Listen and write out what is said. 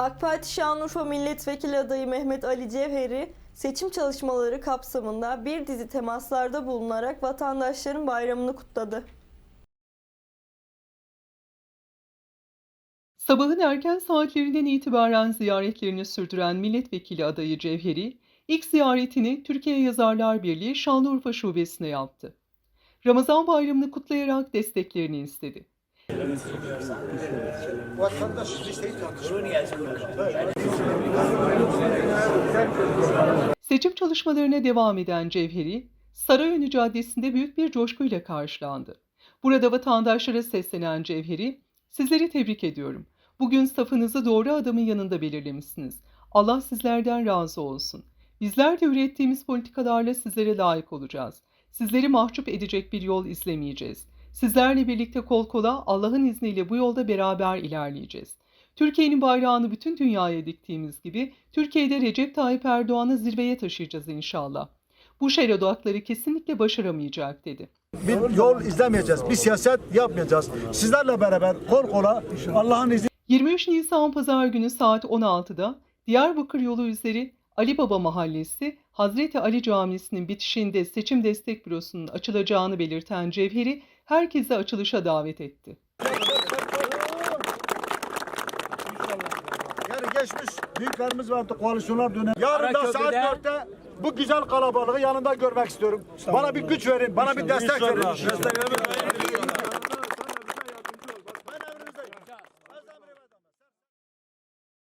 AK Parti Şanlıurfa Milletvekili adayı Mehmet Ali Cevheri seçim çalışmaları kapsamında bir dizi temaslarda bulunarak vatandaşların bayramını kutladı. Sabahın erken saatlerinden itibaren ziyaretlerini sürdüren milletvekili adayı Cevheri, ilk ziyaretini Türkiye Yazarlar Birliği Şanlıurfa Şubesi'ne yaptı. Ramazan bayramını kutlayarak desteklerini istedi. Seçim çalışmalarına devam eden Cevheri, Sarayönü Caddesi'nde büyük bir coşkuyla karşılandı. Burada vatandaşlara seslenen Cevheri, sizleri tebrik ediyorum. Bugün safınızı doğru adamın yanında belirlemişsiniz. Allah sizlerden razı olsun. Bizler de ürettiğimiz politikalarla sizlere layık olacağız. Sizleri mahcup edecek bir yol izlemeyeceğiz. Sizlerle birlikte kol kola Allah'ın izniyle bu yolda beraber ilerleyeceğiz. Türkiye'nin bayrağını bütün dünyaya diktiğimiz gibi Türkiye'de Recep Tayyip Erdoğan'ı zirveye taşıyacağız inşallah. Bu şer odakları kesinlikle başaramayacak dedi. Bir yol izlemeyeceğiz. Bir siyaset yapmayacağız. Sizlerle beraber kol kola Allah'ın izniyle 23 Nisan Pazar günü saat 16'da Diyarbakır yolu üzeri Ali Baba Mahallesi Hazreti Ali Camisi'nin bitişinde seçim destek bürosunun açılacağını belirten Cevheri herkese açılışa davet etti. yani geçmiş büyüklerimiz vardı koalisyonlar dönemi. Yarın da saat 4'te bu güzel kalabalığı yanında görmek istiyorum. Bana bir güç verin, bana bir destek verin.